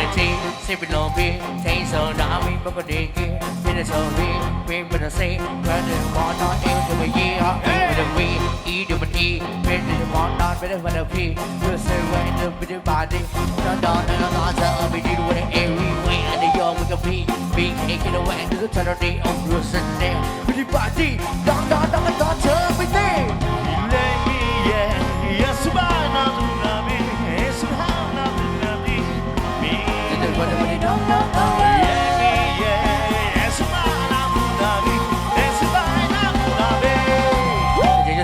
the tea, sipping on beer, taste on the but for the gear, in the sun, we, we, but I say, but the corn, not into a year, but a we, eat to an E, but the corn, not better than a P, you say, when the bit of body, not down and a lot of it, and the young with a P, being taken away to the Saturday on Bruce and with the body, down, down, down, down, down, down, down, down,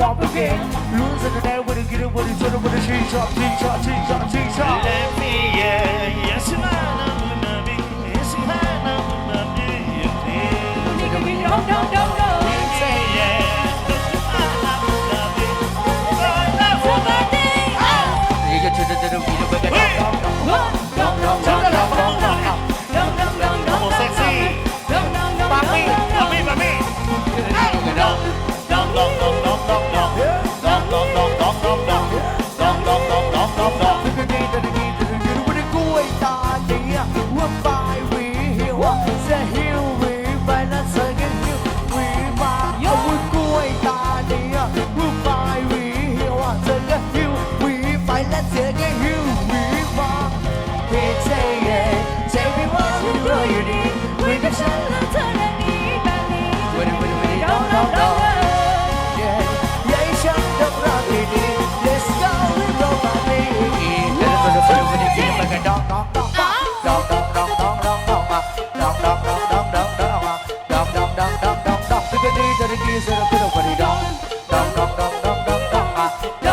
바쁘게 룬서가 날 버리기를 버리 저러버리 시차 티차 티차 티차 Let me yeah yes man I'm gonna be yes man I'm gonna be yeah 네가 밀려 no no no 이거 저저저로 밀어버려 정답 เสือเราคือเราบริดองดองดองดองดองดองดองมา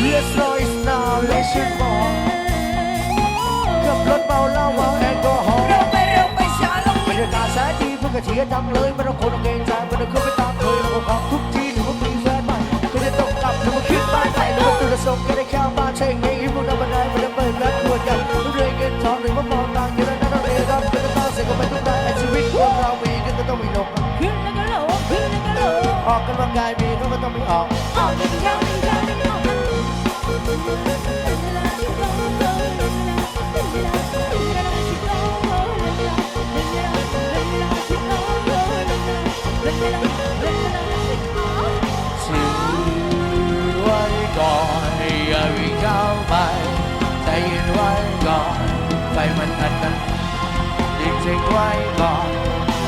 เลืออยสาวและชื่ออกับรถเมาเหล้าเมาแอลกอฮอล์บรรยากาศแสนดีเพื่อกระเทียดังเลยม่ต้องคนต้งเกใจม่ต้องขึ้นไปตามเคยเราก็ขัทุกทีหรือว่ามีแฟนใหม่ก็จะต้องกลับหรือว่าขึ้นบ้ใหม่หรือว่าตื่นสงก็ได้แค่บ้านใช่ไงที่พวกเราบันไดไม่ได้เปิดและขวดกันเร่องเงินทองหรือว่ามองต่างกันนั้นเารียนรับเป็นต้องเสียก็ไม่ต้องได้ชีวิตคนเรามีก็ต้องมีลงขึ้นแล้วก็ลงขึ้นแล้วก็ลงออกกันว่ากายมีก็ต้องมีออกออกกันข้า อย่าวิ่งเข้าไปใจเย็นไว้ก่อนไฟมันอันนั้นดิ้นเช็คไว้ก่อน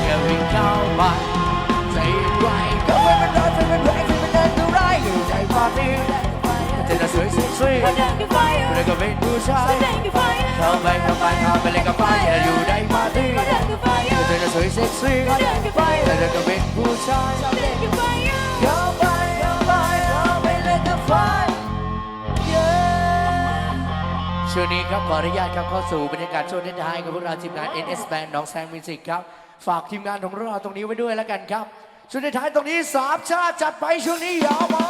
อย่าวิ่งเข้าไปใจเย็นไว้ก่อนไฟมันร้อนไฟมันแรงไช่วงนี้ครับขออนุญาตครับเข้าสู่บรรยากาศช่วงท้ายกับพวกเราทีมงาน NS Band น้องแซงมิวสิกครับ ฝากทีมงานของเราตรงนี้ไว้ด้วยแล้วกันครับ ช่วงท้ายตรงนี้สามชาติจัดไปช่วงนี้ยาวมา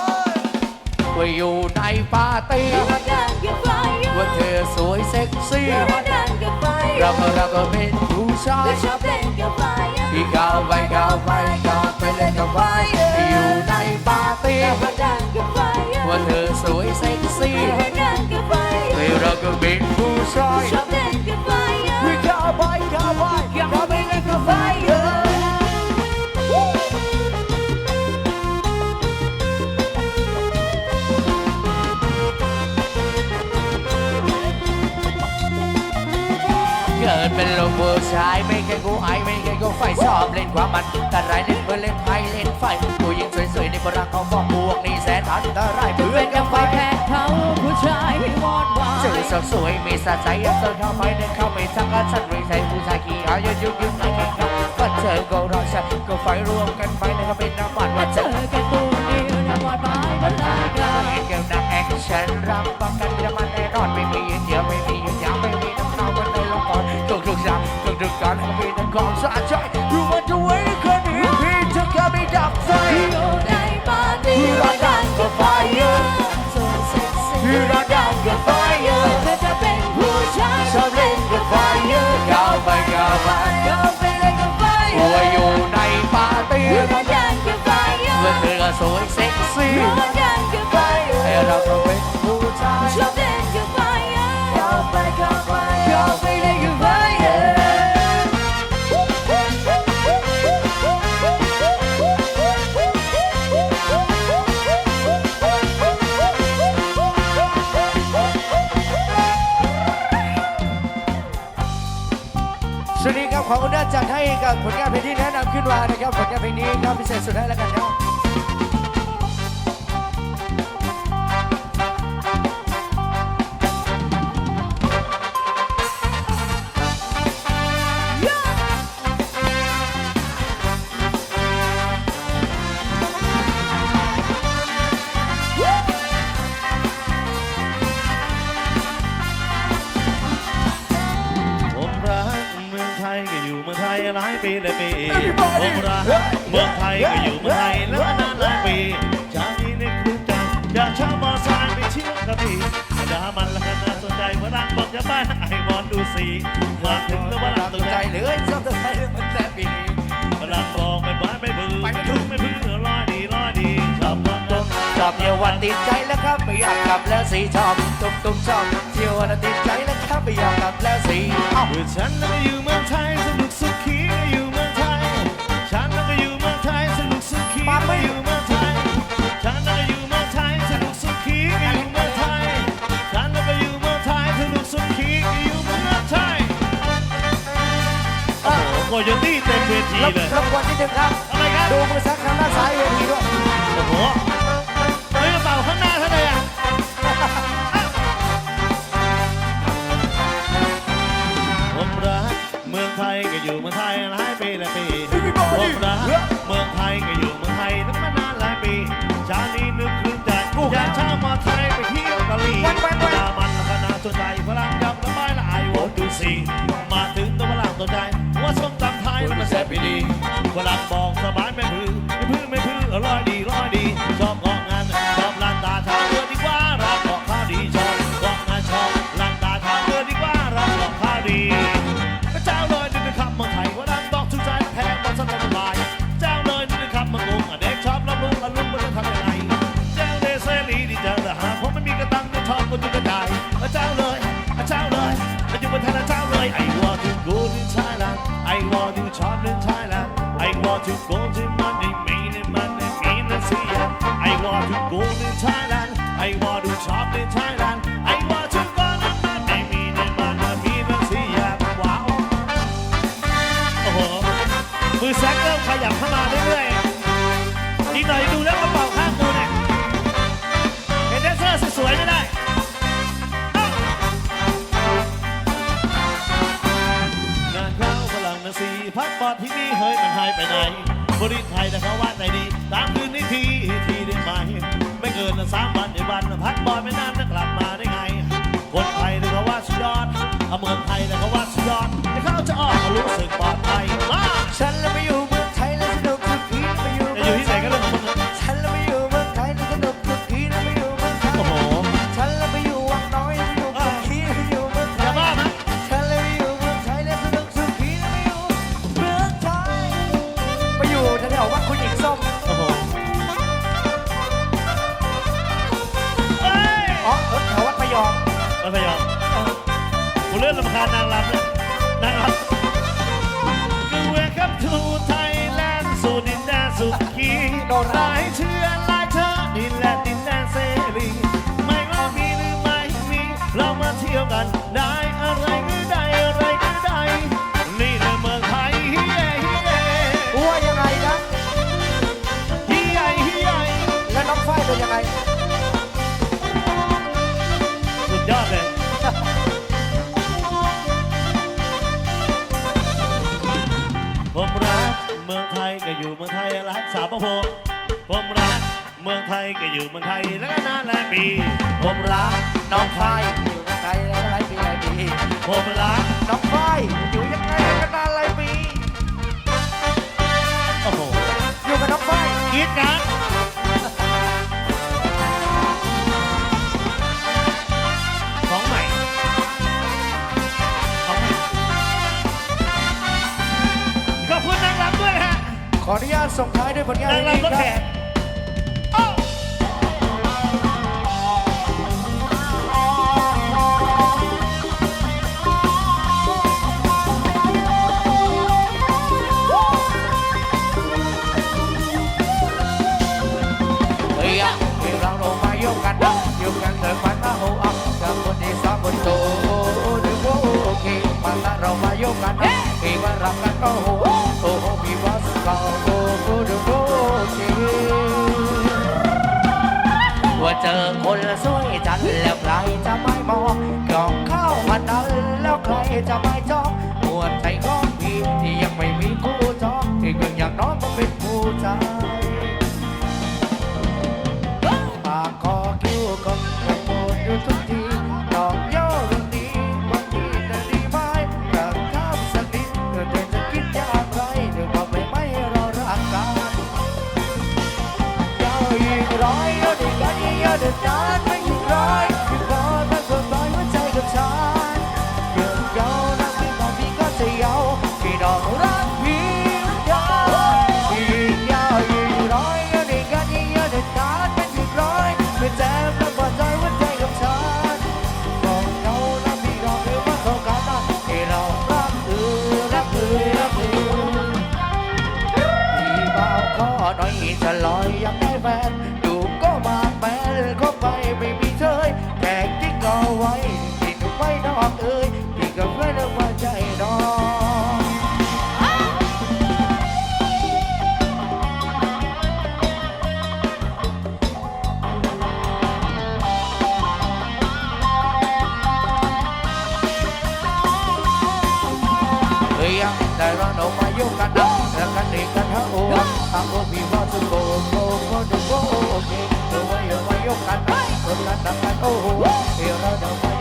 ว่าอยู่ในปาร์ตี้ว่าเธอสวยเซ็กซี่เราก็เราก็เป็นผู้ชายที่เข้าไปเข้าไปเข้าไปเล่นกับไฟอยู่ในปาร์ตี้ ว่าเธอสวยเซ็กซี่เราก็เป็นผู้ชาย Shop then goodbye, วิ่ง ผู้ชายไม่แค่กูไอไม่แค่กูไฟชอบเล่นความมันแต่ไรเล่นเพื่อเล่นไฟเล่นไฟผู้หญิงสวยๆในบรักเขาบอกพวกนี้แสนอันตรายเพื่อนกับไฟแค่เขาผู้ชายให้วอดวาเจอยสาวสวยมีสะใจยังเดินเข้าไปเดินเข้าไปทักกันฉันไม่ใช่ผู้ชายขี้หายุ่งยุ่งยุ่งไม่แข่งกันก็เจอก็รอฉันก็ไฟรวมกันไปแล้วก็เป็นน้ำมันว่าเจเจออกันตัวเดียวาใจรู้ว่าจะไว้คนนี้พี่จะแค่ไม่ดับไฟอยู่ในปาร์ตี้ร้อนดังกับไฟเยอะสวยเซ็กซี่พี่รักดังกับไฟเยอะเธอจะเป็นผู้ชายชอบเล่นกับไฟเยอะก้าวไปก้าวไปก็ไปเล่นกับไฟเยอะอยู่ในปาร์ตี้ร้อนดังกับไฟเยอะเมื่อเธอสวยเซ็กซี่ำขึ้นมานะครับผลงานเพลงนี้ครับพิเศษสุดให้แล้วกันครับผ เมืองไทยหลายปีหลายปีผมรักเมืองไทยก็อยู่เมืองไทยแล้วนานหลายปีชาตินี้นึกรู้จักอยากเช่ามอไซค์ไปเที่ยวกระบี่ดามันแล้วก็น่าสนใจฝรั่งบอกจะบ้านไอ้มอนดูสีมาถึงแล้วฝรั่งตตกกใจใจเลยชอบตกใจมันแต่ปีนี้ฝรั่งบอกไม่บ้านไม่บื้อไม่พึ่งไม่พึ่ง อบเที่ยววันติดใจแล้วครับไม่อยากกลับแล้วสิชอบตุ้มตุ้มชอบเที่ยววันติดใจแล้วครับไม่อยากกลับแล้วสิเอ้าคือฉันน่ะก็อยู่เมืองไทยสนุกสุขีก็อยู่เมืองไทย ฉันน่ะก็อยู่เมืองไทยสนุกสุขีก็อยู่เมืองไทย ฉันน่ะก็อยู่เมืองไทยสนุกสุขีก็อยู่เมืองไทย ฉันน่ะก็อยู่เมืองไทยสนุกสุขีก็อยู่เมืองไทยโอ้โหโคโยตี้เต็มเวทีรบเลยรบกวนนิดนึงครับ อะไรครับดูมือซักทางด้านซ้ายเวทีด้วยโอ้โห ยมั to gold in money, main in money, in the sea. I want to gold in time. ฮ้ยมันหายไปไหนบริไทยแต่เขาว่าใจดีตามคืนนี้ทีทีได้ไหไม่เกินสามวันในวันพักบ่อยไม่นานจะกลับมาได้ไง คนไทยแต่เขาว่าสุดยอดเมืองไทยนะเขาว่าสุดยอดแต่เขาจะออกรู้สึกปลอดภัยมากฉันและไม่อยู่ อยู่เมืองไทยร้านสาวประโพผมรักเมืองไทยก็อยู่เมืองไทยแล้วก็นานหลายปี ผมรักน้องไฟอยู่เมืองไทยแล้วหลายปีหลายปีผมรักน้องไฟอยู่ยังไงก็นานหลายปีโอ้โหอยู่กับน้องไฟกิดกัน ขออนุญาตส่งท้ายด้วยผลงานนางครถแห่ ว่าเจอคนสวยจันแล้วใครจะไม่มองกล่องข้าวพันนั้นแล้วใครจะไม่จ้อง กเองรวยรวยยกกันรวมกันทำกันโอ้โหเราจะไป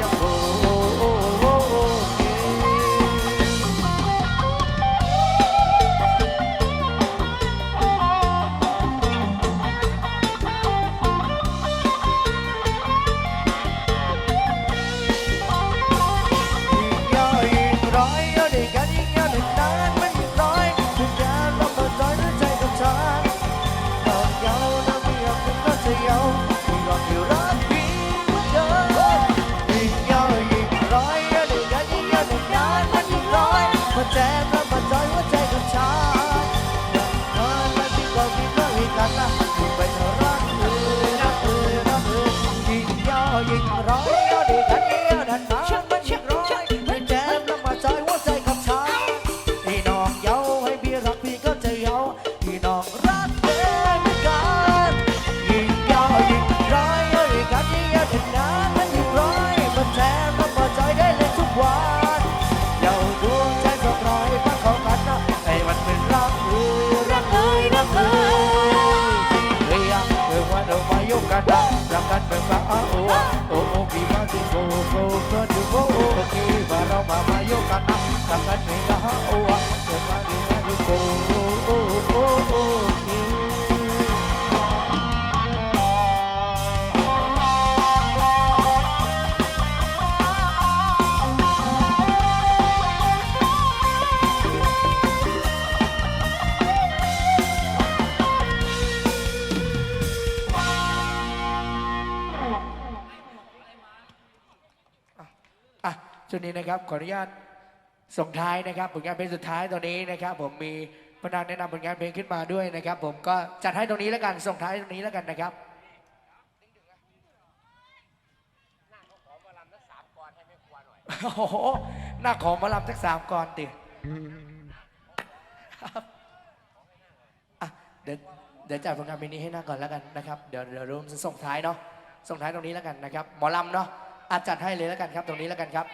บาบายกันนะกักกันเมฆะโอ้ ช่วงนี้นะครับขออนุญาตส่งท้ายนะครับผลงานเพลงสุดท้ายตอนนี้นะครับ ผมมีพนักแนะนำผลงานเพลงขึ้นมาด้วยนะครับ ผมก็จัดให้ตรงนี้แล้วกันส่งท้ายตรงนี้แล้วกันนะครับโอ้โหหน้าของมาลำทักสามกรติเดี๋ยวเดี๋ยวจัดผลงานเพลงนี้ให้หน้าก่อนแล้วกันนะครับเดี๋ยวเดี๋ยวรวมส่งท้ายเนาะส่งท้ายตรงนี้แล้วกันนะครับ หมอลำเนาะอาจัดให้เลยแล้วกันครับ ตรงนี้แล้วกันครับ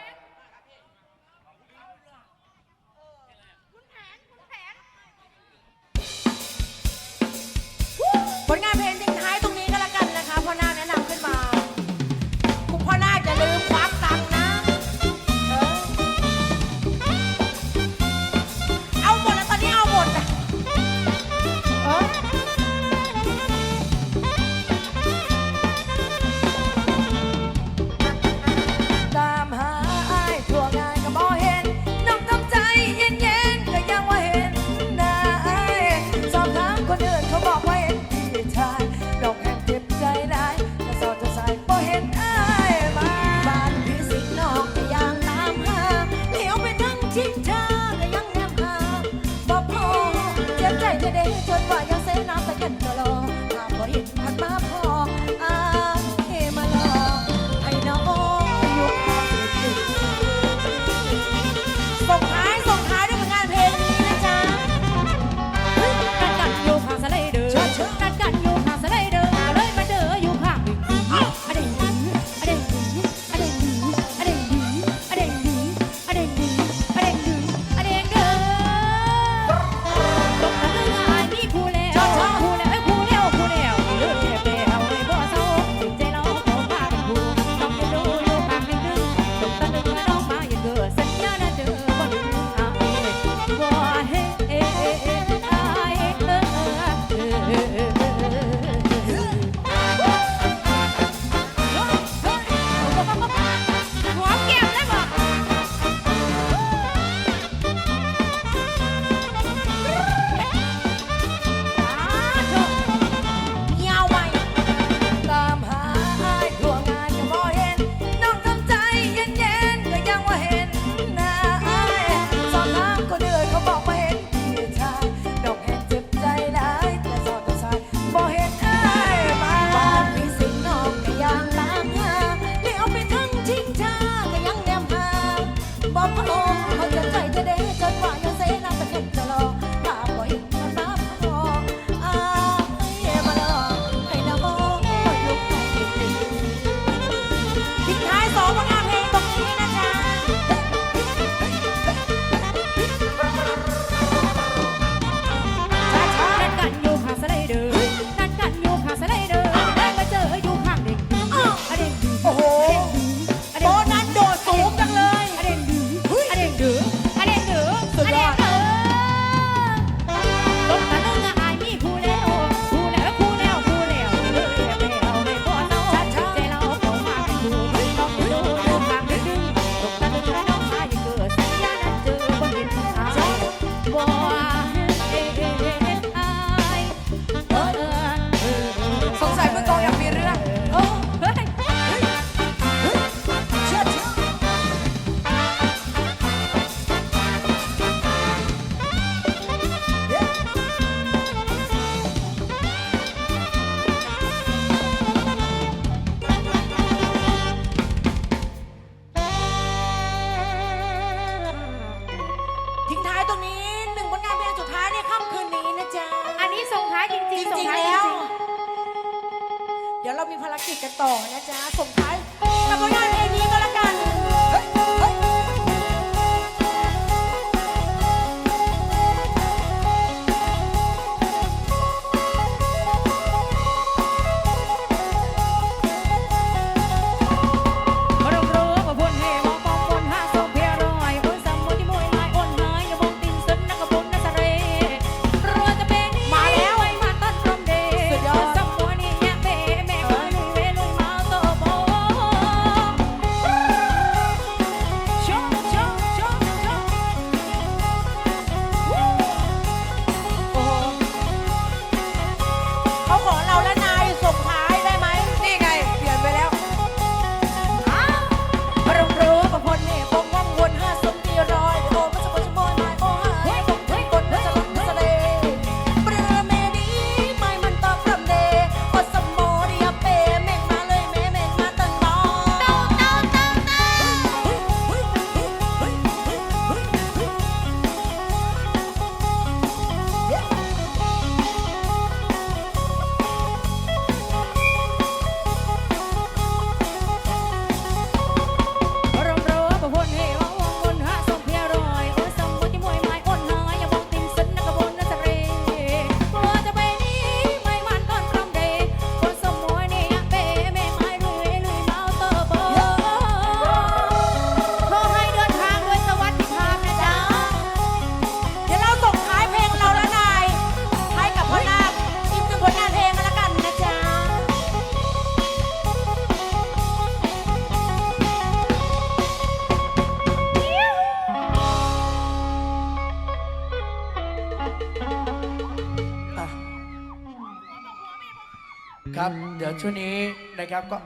เดี๋ยวช่วงนี้นะครับก็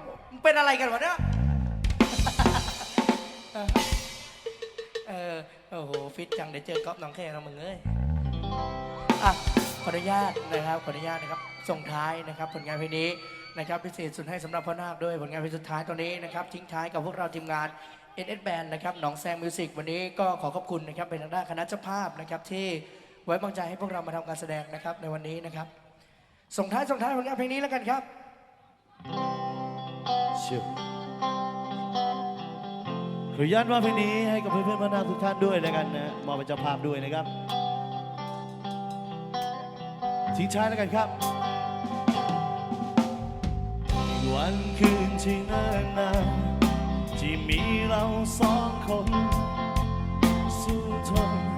เป็นอะไรกันวะเนี่ยเออโอ้โหฟิตจังเดี๋ยวเจอก๊อฟน้องแค่เรามึงเอ้ยอะขออนุญาตนะครับขออนุญาตนะครับส่งท้ายนะครับ ผลงานเพลงนี้นะครับพิเศษสุดให้สำหรับพ่อนาคด้วยผลงานเพลงสุดท้ายตอนนี้นะครับทิ้งท้ายกับพวกเราทีมงาน NS Band นะครับหนองแซงมิวสิกวันนี้ก็ขอขอบคุณนะครับเป็นทางด้านคณะเจ้าภาพนะครับที่ไว้วางใจให้พวกเรามาทำการแสดงนะครับในวันนี้นะครับ ส่งท้ายส่งท้ายผลงานเพลงนี้แล้วกันครับชิวขออนุญาตมอบเพลงนี้ให้กับเพื่อนๆพนาคทุกท่านด้วยแล้วกันนะมอบเป็นเจ้าภาพด้วยนะครับทิ้งท้ายแล้วกันครับ วันคืนที่เนิ่นนานที่มีเราสองคนสู้ทน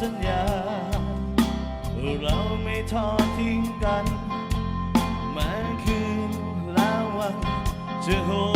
สัญญา เราไม่ทอดทิ้งกันแม้คืนและวันจะโห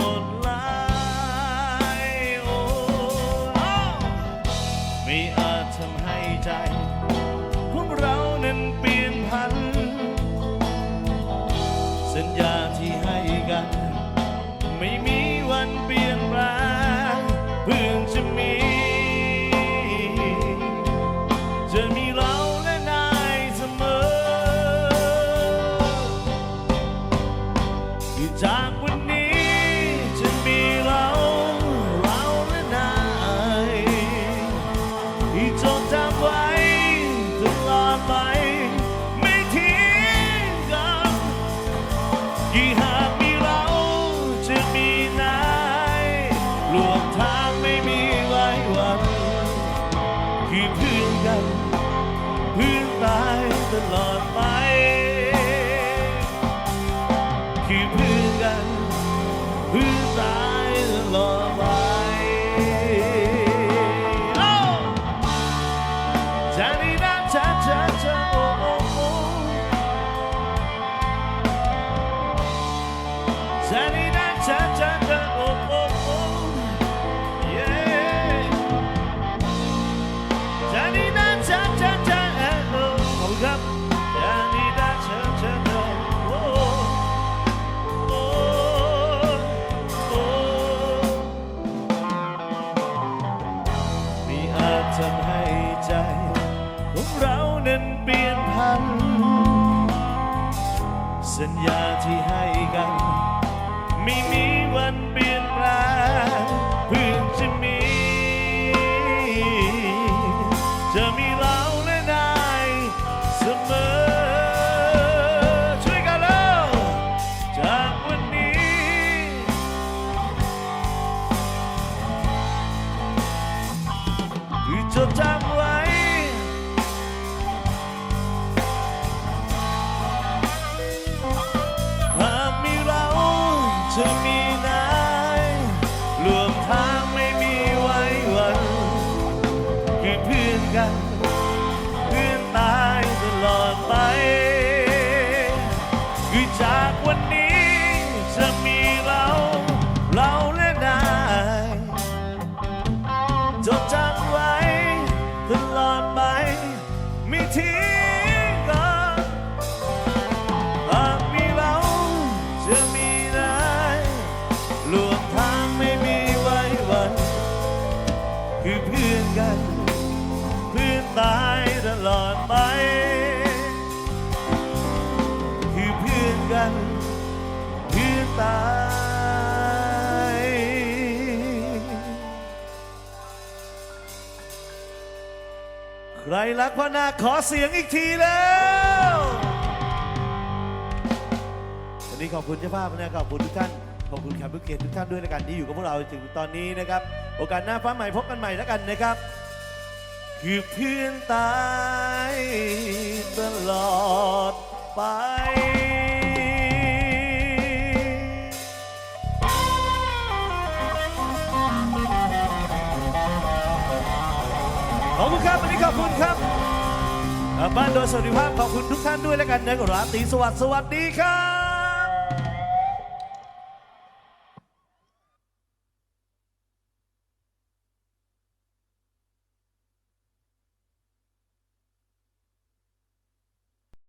รรักพ่อนาขอเสียงอีกทีแล้ววันนี้ขอบคุณเจ้าภาพนะขอบคุณทุกท่าน ขอบคุณแขกผู้เกียรติทุกท่านด้วยในการที่อยู่กับพวกเราถึงตอนนี้นะครับ โอกาสหน้าฟ้าใหม่พบกันใหม่แล้วกันนะครับ คือเพื่อนตายตลอดไป ครับวันนี้ขอบคุณครับบ้านโดยสวัสดิภาพขอบคุณทุกท่านด้วยแล้วกันนะกราตรีสวัสดิ์สวัสดีครับ